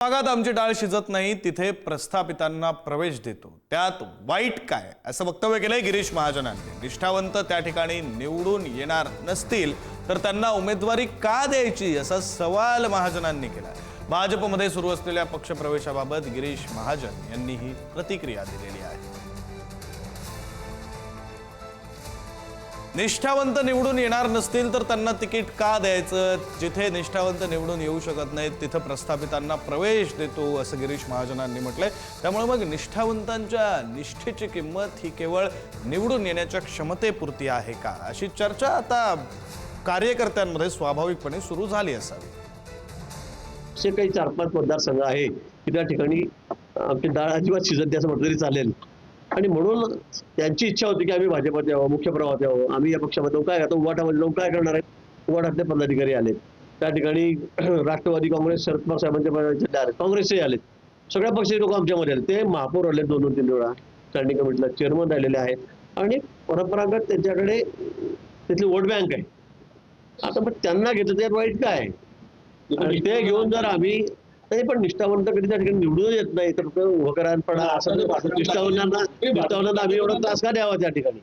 भागात आमची डाळ शिजत नाही तिथे प्रस्थापितांना प्रवेश देतो. त्यात वाईट काय? असं वक्तव्य केलंय गिरीश महाजनांनी. निष्ठावंत त्या ठिकाणी निवडून येणार नसतील तर त्यांना उमेदवारी का द्यायची असा सवाल महाजनांनी केला. भाजपमध्ये सुरू असलेल्या पक्षप्रवेशाबाबत गिरीश महाजन यांनी ही प्रतिक्रिया दिलेली आहे. निष्ठावंत निवडून येणार नसतील तर त्यांना तिकीट का द्यायचं? जिथे निष्ठावंत निवडून येऊ शकत नाहीत तिथं प्रस्थापितांना प्रवेश देतो असं गिरीश महाजनांनी म्हटलंय. त्यामुळे मग निष्ठावंतांच्या निष्ठेची किंमत ही केवळ निवडून येण्याच्या क्षमतेपुरती आहे का? अशी चर्चा आता कार्यकर्त्यांमध्ये स्वाभाविकपणे सुरू झाली असावी. असे काही चार पाच मतदारसंघ आहे. की त्या ठिकाणी आमची डाळ अजिबात शिजत नाही असं म्हटलं तरी चालेल. आणि म्हणून त्यांची इच्छा होती की आम्ही भाजपात यावं मुख्य प्रवाहात यावं. आम्ही या पक्षामध्ये जाऊन काय आता उवाटामध्ये लोक काय करणार आहे? उवाटातले पदाधिकारी आलेत. त्या ठिकाणी राष्ट्रवादी काँग्रेस शरद पवार साहेबांच्या पदाचे काँग्रेसचे आलेत. सगळ्या पक्षाचे लोक आमच्यामध्ये आले ते महापौर आले दोन दोन तीन वेळा. स्टँडिंग कमिटीला चेअरमन राहिलेले आहेत. आणि परंपरागत त्यांच्याकडे तिथली वोट बँक आहे. आता पण त्यांना घेतलं त्यात वाईट काय? आणि ते घेऊन जर आम्ही नाही पण निष्ठावंत कधी त्या ठिकाणी निवडून येत नाही तर तो उभं करायला पडा. असं निष्ठावंतांना निष्ठावंतांना आम्ही एवढा त्रास का द्यावा त्या ठिकाणी?